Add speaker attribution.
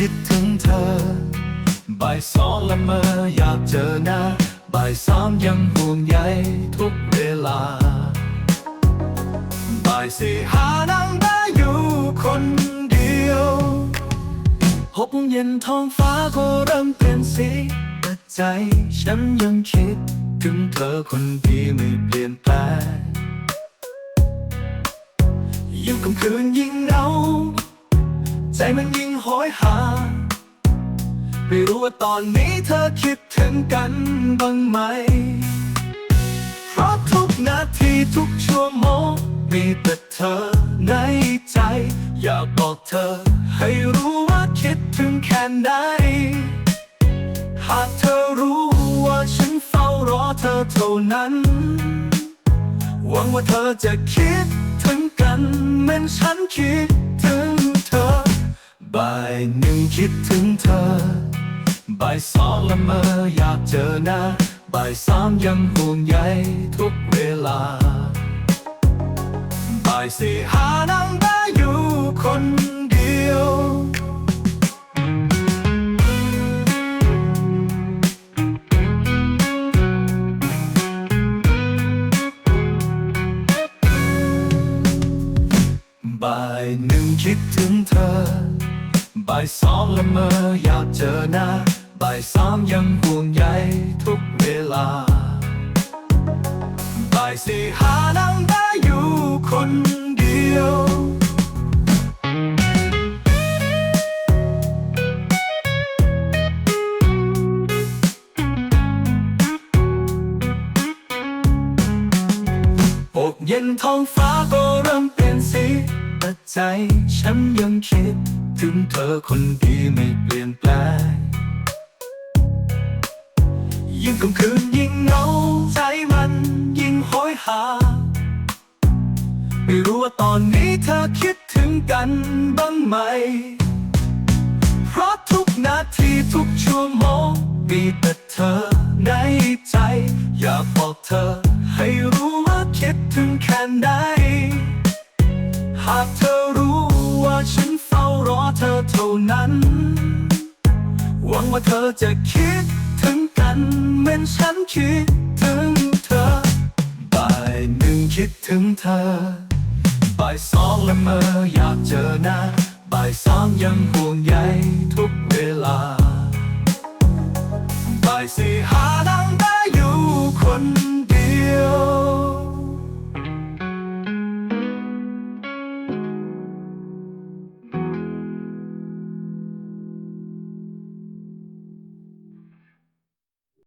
Speaker 1: คิดถึงเธอ บ่ายสองละเมออยากเจอหน้า บ่ายสามยังห่วงใยทุกเวลา บ่ายสี่หานั่งได้อยู่คนเดียวหกโมงเย็นท้องฟ้าก็เริ่มเปลี่ยนสีแต่ใจฉันยังคิดถึงเธอคนดีไม่เปลี่ยนแปลงยิ่งค่ำคืนยิ่งเหงาใจมันยิ่ง โหอยหา ไม่รู้ว่าตอนนี้เธอคิดถึงกันบ้างไหม เพราะทุกนาทีทุกชั่วโมงมีแต่เธอในใจ อยากบอกเธอ ให้รู้ว่าคิดถึงแค่ไหน หากเธอรู้ว่าฉันเฝ้ารอเธอเท่านั้น หวังว่าเธอจะคิดถึงกันเหมือนฉันคิดายหนึ่งคิดถึงเธอ บ่ายสองละเมออยากเจอหน้า บ่ายสามยังห่วงใยทุกเวลา บ่ายสี่หานั่งได้อยู่คนเดียว บ่ายหนึ่งคิดถึงเธอ บ่ายสองละเมออยากเจอหน้าบ่ายสามยังห่วงใยทุกเวลา บ่ายสี่หานั่งได้อยู่คนเดียวอกเย็นท้องฟ้าก็เริ่มเปลี่ยนสีแต่ใจฉันยังคิด ถึงเธอคนดีไม่เปลี่ยนแปลง ยิ่งกลางคืนยิ่งเหงาใจมันยิ่งโหอยหา ไม่รู้ว่าตอนนี้เธอคิดถึงกันบ้างไหม เพราะทุกนาทีทุกชั่วโมงมีแต่เธอในใจ อยากบอกเธอ ให้รู้ว่าคิดถึงแค่ไหน หากเธอ ว่าเธอจะคิดถึงกันเหมือนฉันคิดถึงเธอ บ่ายหนึ่งคิดถึงเธอ บ่ายสองละเมออยากเจอหน้าบ่ายสามยังห่วงใยทุก